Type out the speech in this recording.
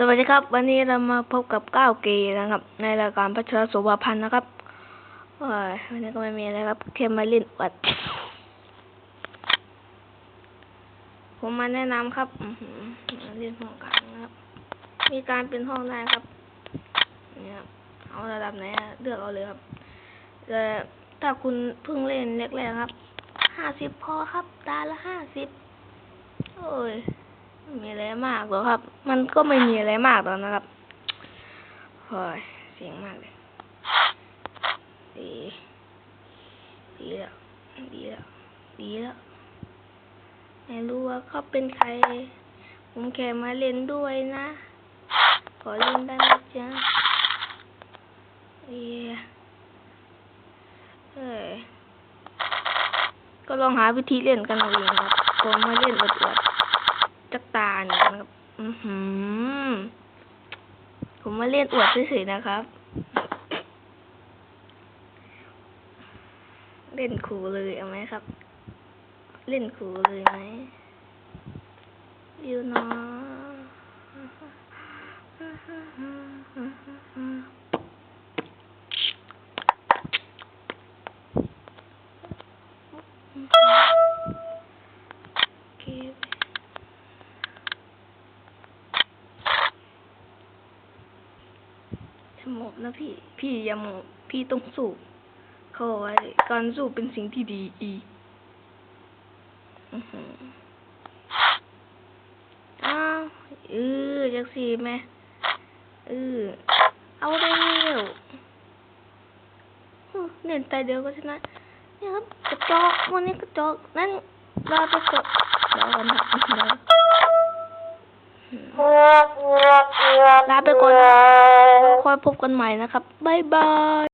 สวัสดีครับ วันนี้เรามาพบกับก้าวเกย์นะครับ ในรายการพัชรสุภาพันธ์นะครับโอ้ยวันนี้ก็ไม่มีอะไรครับแค่มาเล่นอวดผมมาแนะนำครับเล่นห้องกลางนะครับ มีการเป็นห้องได้ครับนี่ครับเอาระดับไหนเลือกเอาเลยครับแต่ถ้าคุณเพิ่งเล่นแรกๆครับห้าสิบพอครับ ตาละห้าสิบโอ้ย มีอะไรมากหรอครับ มันก็ไม่มีอะไรมากหรอกนะครับโอ้ยเสียงมากเลย ดี ดีแล้ว ดีแล้ว ดีแล้ว ไม่รู้ว่าเขาเป็นใคร ผมแค่มาเล่นด้วยนะ ขอเล่นได้ไหมจ๊ะเอ้ยเอ้ยก็ลองหาวิธีเล่นกันเอาเองครับ ผมมาเล่นอวดๆ ตาเนี่ยนะครับ อือหือ ผมมาเล่นอวดเฉยๆนะครับ เล่นขู่เลยเอาไหมครับ เล่นขู่เลยไหมดิวเนาโอเค สมบนะพี่ พี่อย่าโมบพี่ต้องสู้เขาบอกไว้การสู้เป็นสิ่งที่ดีอีอื้อออ้าวเออจักสีแม่เออเอาเร็วเน้นแต่เดียวก็ชนะเนี่ยครับกระจอกวันนี้กระจอกนั่นรอไปกดเดี๋ยวกันนะลาไปก่อนนะ ค่อยพบกันใหม่นะครับ บ๊ายบาย